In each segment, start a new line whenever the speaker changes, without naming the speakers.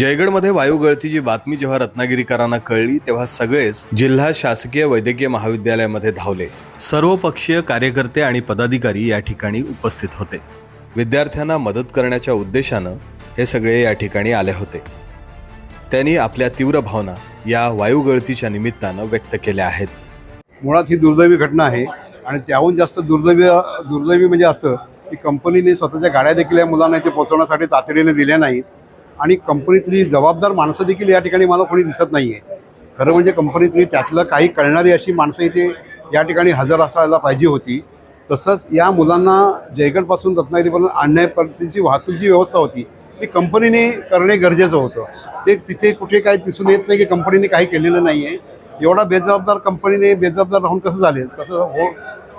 जयगडमध्ये वायू गळतीची बातमी जेव्हा रत्नागिरीकरांना कळली तेव्हा सगळेच जिल्हा शासकीय वैद्यकीय महाविद्यालयामध्ये धावले. सर्वपक्षीय कार्यकर्ते आणि पदाधिकारी या ठिकाणी उपस्थित होते. विद्यार्थ्यांना मदत करण्याच्या उद्देशानं हे सगळे या ठिकाणी आले होते. त्यांनी आपल्या तीव्र भावना या वायू गळतीच्या निमित्तानं व्यक्त केल्या आहेत.
मुळात ही दुर्दैवी घटना आहे आणि त्याहून जास्त दुर्दैवी दुर्दैवी म्हणजे असं की कंपनीने स्वतःच्या गाड्या देखील या मुलांना इथे पोहोचवण्यासाठी तातडीने दिल्या नाहीत. आणि कंपनीतली जबाबदार माणसं देखील या ठिकाणी मला कोणी दिसत नाही आहे खरं म्हणजे कंपनीतली त्यातलं काही कळणारी अशी माणसं इथे या ठिकाणी हजर असायला पाहिजे होती. तसंच या मुलांना जयगडपासून रत्नागिरीपर्यंत आणण्यापर्यंतची वाहतूक जी व्यवस्था होती ती कंपनीने करणे गरजेचं होतं. ते तिथे कुठे काही दिसून येत नाही की कंपनीने काही केलेलं नाही आहे एवढा बेजबाबदार कंपनीने बेजबाबदार राहून कसं झाले तसं हो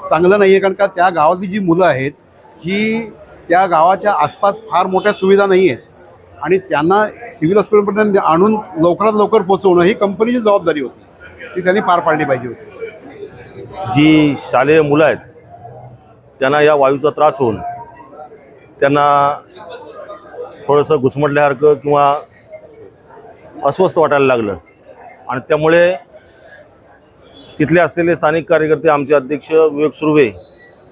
चांगलं नाही आहे कारण का त्या गावातली जी मुलं आहेत ही त्या गावाच्या आसपास फार मोठ्या सुविधा नाही आहेत आणि त्यांना सिव्हिल हॉस्पिटलपर्यंत आणून लवकरात लवकर पोहोचवणं ही कंपनीची जबाबदारी होती. ती त्यांनी पार पाडली पाहिजे होती.
जी शालेय मुलं आहेत त्यांना या वायूचा त्रास होऊन त्यांना थोडंसं घुसमटल्यासारखं किंवा अस्वस्थ वाटायला लागलं. आणि त्यामुळे तिथले असलेले स्थानिक कार्यकर्ते आमचे अध्यक्ष विवेक सुर्वे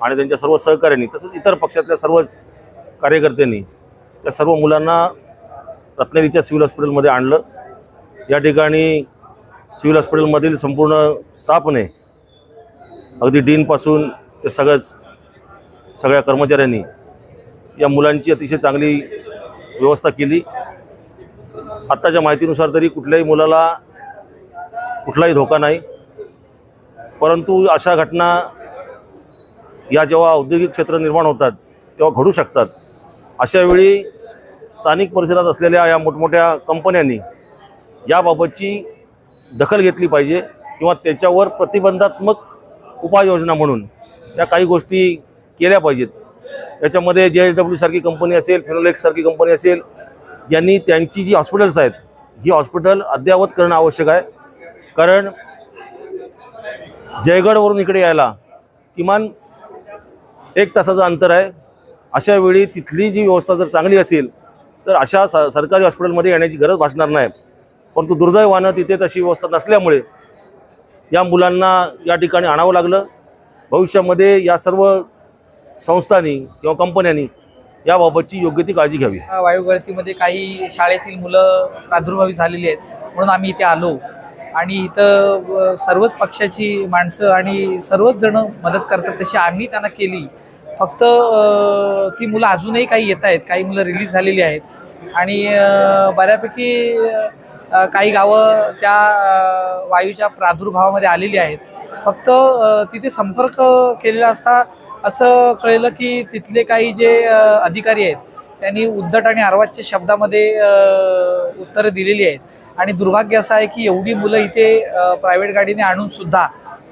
आणि त्यांच्या सर्व सहकाऱ्यांनी तसंच इतर पक्षातल्या सर्वच कार्यकर्त्यांनी त्या सर्व मुलांना रत्नागिरीच्या सिव्हिल हॉस्पिटलमध्ये आणलं. या ठिकाणी सिव्हिल हॉस्पिटलमधील संपूर्ण स्टाफने अगदी डीनपासून ते सगळंच सगळ्या कर्मचाऱ्यांनी या मुलांची अतिशय चांगली व्यवस्था केली. आत्ताच्या माहितीनुसार तरी कुठल्याही मुलाला कुठलाही धोका नाही. परंतु अशा घटना या जेव्हा औद्योगिक क्षेत्र निर्माण होतात तेव्हा घडू शकतात. अशावेळी स्थानिक परिसरात असलेल्या या मोठमोठ्या कंपन्यांनी याबाबतची दखल घेतली पाहिजे किंवा त्याच्यावर प्रतिबंधात्मक उपाययोजना म्हणून या काही गोष्टी केल्या पाहिजेत. याच्यामध्ये जे एच डब्ल्यूसारखी कंपनी असेल फिनोलेक्ससारखी कंपनी असेल यांनी त्यांची जी हॉस्पिटल्स आहेत ही हॉस्पिटल अद्ययावत करणं आवश्यक आहे. कारण जयगडवरून इकडे यायला किमान एक तासाचं अंतर आहे. अशा वेळी तिथली जी व्यवस्था जर चांगली असेल तर अशा स सरकारी हॉस्पिटलमध्ये येण्याची गरज भासणार नाही. परंतु दुर्दैवानं तिथे तशी व्यवस्था नसल्यामुळे या मुलांना या ठिकाणी आणावं लागलं. भविष्यामध्ये या सर्व संस्थांनी किंवा कंपन्यांनी याबाबतची योग्य ती काळजी घ्यावी.
या वायुगळतीमध्ये काही शाळेतील मुलं प्रादुर्भावी झालेली आहेत. म्हणून आम्ही इथे आलो. आणि इथं सर्वच पक्षाची माणसं आणि सर्वच जण मदत करतात तशी आम्ही त्यांना केली. फक्त ती मुलं अजूनही काही येत आहेत काही मुलं रिलीज झालेली आहेत. आणि बऱ्यापैकी काही गावं त्या वायूच्या प्रादुर्भावामध्ये आलेली आहेत. फक्त तिथे संपर्क केलेला असता असं कळलं की तिथले काही जे अधिकारी आहेत त्यांनी उद्धट आणि अर्वाच्य शब्दामध्ये उत्तरं दिलेली आहेत. आणि दुर्भाग्य असं आहे की एवढी मुलं इथे प्रायव्हेट गाडीने आणून सुद्धा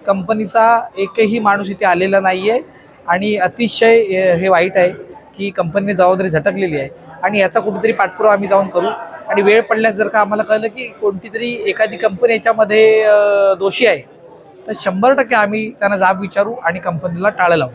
कंपनीचा एकही माणूस इथे आलेला नाही आहे आणि अतिशय हे वाईट आहे की कंपनीने जबाबदारी झटकलेली आहे. आणि याचा कुठेतरी पाठपुरावा आम्ही जाऊन करू. आणि वेळ पडल्यास जर का आम्हाला कळलं की कोणती तरी एखादी कंपनी याच्यामध्ये दोषी आहे तर शंभर टक्के आम्ही त्यांना जाब विचारू आणि कंपनीला टाळं लावू.